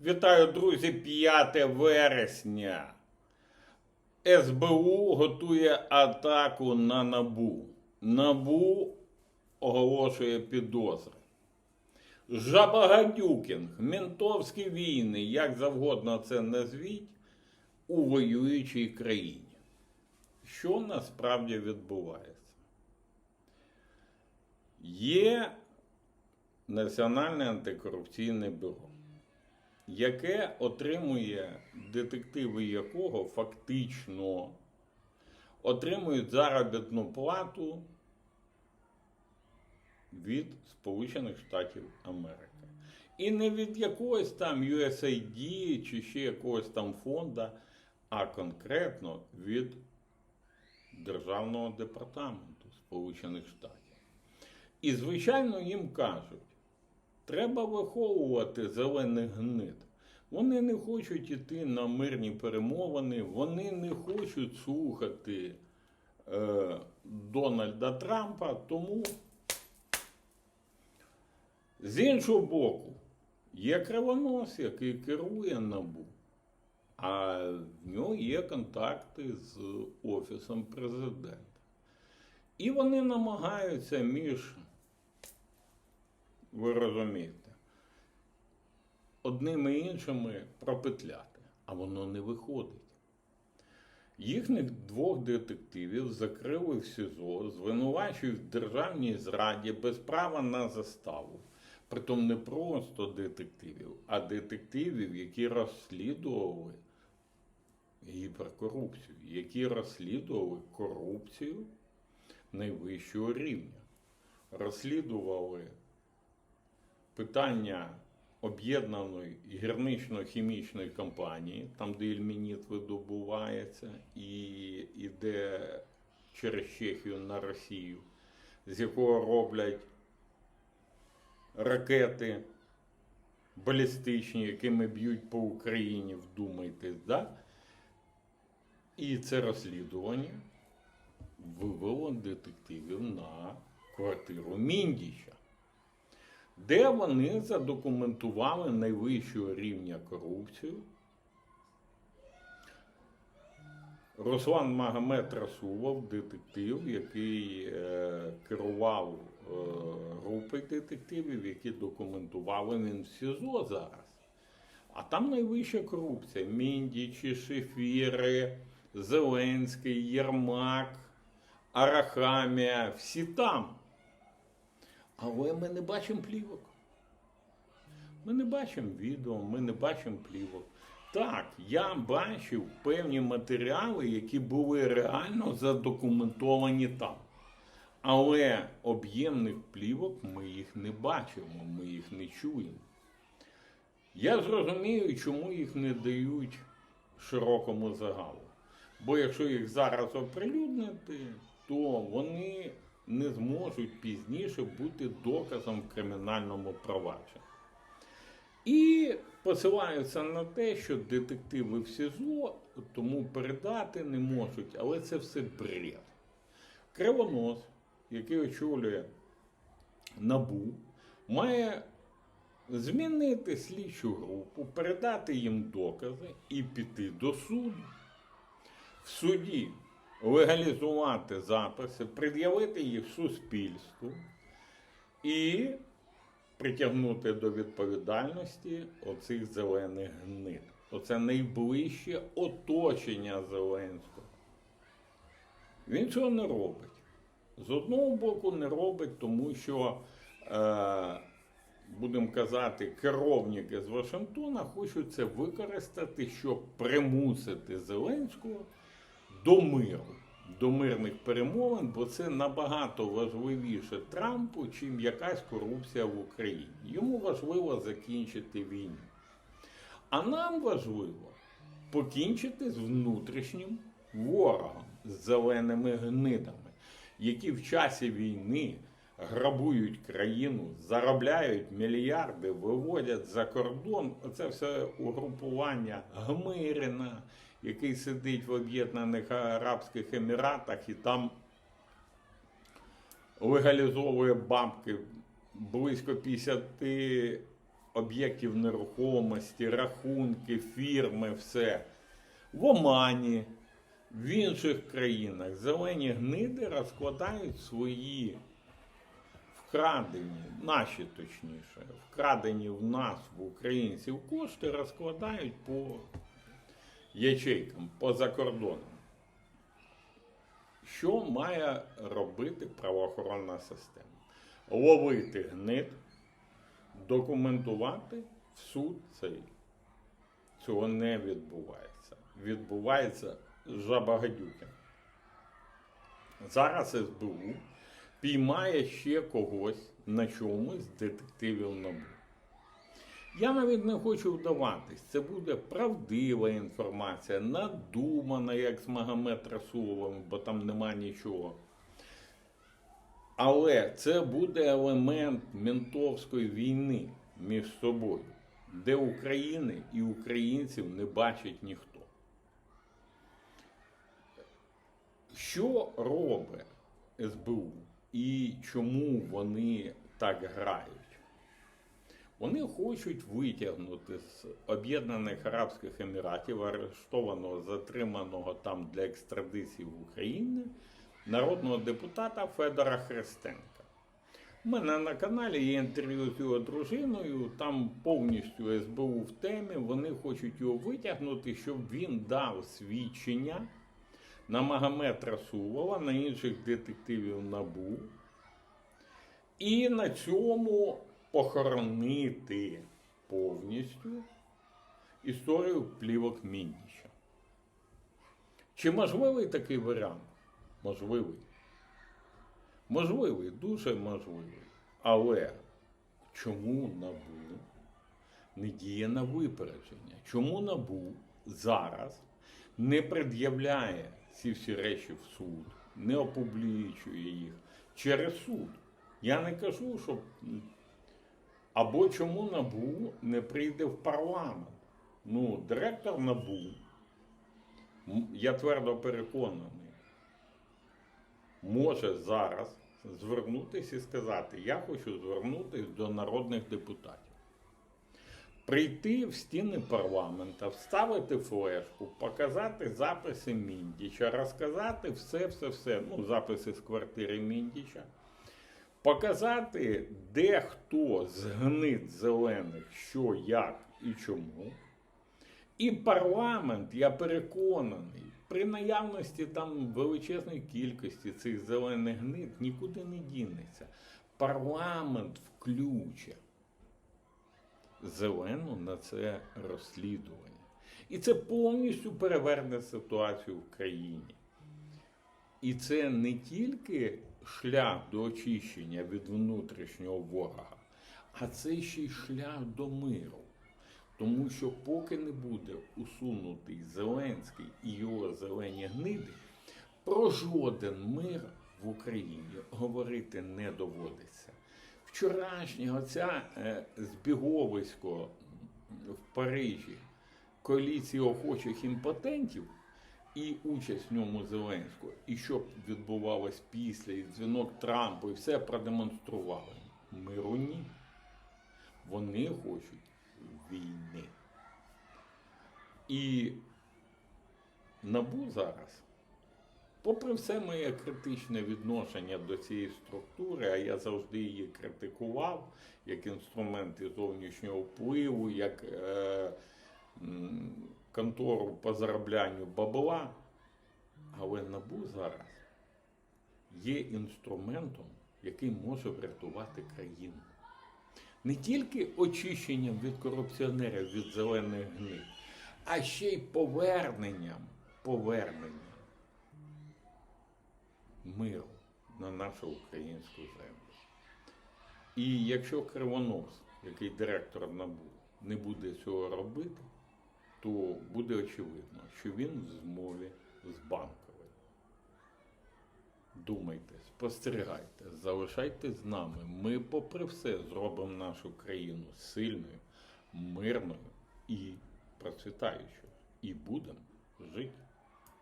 Вітаю, друзі, 5 вересня. СБУ готує атаку на Набу. Набу оголошує підозри. Жабагадюкінг, ментовські війни, як завгодно це назвіть, у воюючій країні. Що насправді відбувається? Є Національне антикорупційне бюро, яке отримує детективи якого фактично отримують заробітну плату від Сполучених Штатів Америки. І не від якогось там USAID чи ще якогось там фонда, а конкретно від Державного департаменту Сполучених Штатів. І, звичайно, їм кажуть, треба виховувати зелених гнид. Вони не хочуть іти на мирні перемовини, вони не хочуть слухати е, Дональда Трампа, тому з іншого боку, є кривонос, який керує НАБУ, а в нього є контакти з Офісом президента. І вони намагаються між, ви розумієте, одними іншими пропетляти, а воно не виходить. Їхніх двох детективів закрили в СІЗО, звинувачують в державній зраді без права на заставу. Притом не просто детективів, а детективів, які розслідували гіперкорупцію, які розслідували корупцію найвищого рівня. Розслідували питання об'єднаної гірнично-хімічної компанії, там, де ільмініт видобувається і йде через Чехію на Росію, з якого роблять ракети балістичні, якими б'ють по Україні, вдумайтесь, да? І це розслідування вивело детективів на квартиру Міндіча, де вони задокументували найвищого рівня корупцію. Руслан Магомед Расулов, детектив, який е, керував е, групою детективів, які документували він в СІЗО зараз. А там найвища корупція. Міндічі, Шефіри, Зеленський, Єрмак, Арахамія, всі там. Але ми не бачимо плівок. Ми не бачимо відео, ми не бачимо плівок. Так, я бачив певні матеріали, які були реально задокументовані там. Але об'ємних плівок ми їх не бачимо, ми їх не чуємо. Я зрозумію, чому їх не дають широкому загалу. Бо якщо їх зараз оприлюднити, то вони не зможуть пізніше бути доказом в кримінальному провадженні. І посилаються на те, що детективи в СІЗО тому передати не можуть, але це все бред. Кривонос, який очолює НАБУ, має змінити слідчу групу, передати їм докази і піти до суду. В суді легалізувати записи, пред'явити їх суспільству і притягнути до відповідальності оцих зелених гнид. Оце найближче оточення Зеленського. Він цього не робить. З одного боку, не робить, тому що, е, будемо казати, керовники з Вашингтона хочуть це використати, щоб примусити Зеленського до миру, до мирних перемовин, бо це набагато важливіше Трампу, чим якась корупція в Україні. Йому важливо закінчити війну. А нам важливо покінчити з внутрішнім ворогом, з зеленими гнидами, які в часі війни грабують країну, заробляють мільярди, виводять за кордон. Оце все угрупування Гмирина, який сидить в Об'єднаних Арабських Еміратах і там легалізовує бабки близько 50 об'єктів нерухомості, рахунки, фірми, все. В Омані, в інших країнах зелені гниди розкладають свої вкрадені, наші точніше, вкрадені в нас, в українців, кошти розкладають по ячейкам, по закордонам. Що має робити правоохоронна система? Ловити гнид, документувати в суд цей. Цього не відбувається. Відбувається жабагадюкін. Зараз СБУ піймає ще когось на чомусь детективів НАБУ. Я навіть не хочу вдаватись. Це буде правдива інформація, надумана, як з Магомед Расуловим, бо там нема нічого. Але це буде елемент ментовської війни між собою, де України і українців не бачить ніхто. Що робить СБУ і чому вони так грають? Вони хочуть витягнути з Об'єднаних Арабських Еміратів, арештованого, затриманого там для екстрадиції в Україні, народного депутата Федора Христенка. У мене на каналі є інтерв'ю з його дружиною, там повністю СБУ в темі. Вони хочуть його витягнути, щоб він дав свідчення на Магомед Расулова, на інших детективів НАБУ. І на цьому похоронити повністю історію плівок Міндіча. Чи можливий такий варіант? Можливий. Можливий, дуже можливий. Але чому НАБУ не діє на випередження? Чому НАБУ зараз не пред'являє ці всі речі в суд, не опублічує їх через суд? Я не кажу, що. Або чому НАБУ не прийде в парламент? Ну, директор НАБУ, я твердо переконаний, може зараз звернутися і сказати: я хочу звернутися до народних депутатів. Прийти в стіни парламента, вставити флешку, показати записи Міндіча, розказати все, все, все, ну, записи з квартири Міндіча, показати, де хто з гнид зелених, що, як і чому. І парламент, я переконаний, при наявності там величезної кількості цих зелених гнид нікуди не дінеться. Парламент включить зелену на це розслідування. І це повністю переверне ситуацію в країні. І це не тільки шлях до очищення від внутрішнього ворога, а це ще й шлях до миру. Тому що поки не буде усунутий Зеленський і його зелені гниди, про жоден мир в Україні говорити не доводиться. Вчорашнє оця е, збіговисько в Парижі коаліції охочих імпотентів і участь в ньому Зеленського, і що відбувалось після, і дзвінок Трампу, і все продемонстрували. Миру ні. Вони хочуть війни. І НАБУ зараз, попри все моє критичне відношення до цієї структури, а я завжди її критикував як інструменти зовнішнього впливу, як е, контору по зароблянню бабла, але НАБУ зараз є інструментом, який може врятувати країну не тільки очищенням від корупціонерів від зелених гнид, а ще й поверненням, поверненням миру на нашу українську землю. І якщо Кривонос, який директор НАБУ, не буде цього робити, то буде очевидно, що він в змові з банковою. Думайте, спостерігайте, залишайтесь з нами. Ми, попри все, зробимо нашу країну сильною, мирною і процвітаючою. І будемо жити.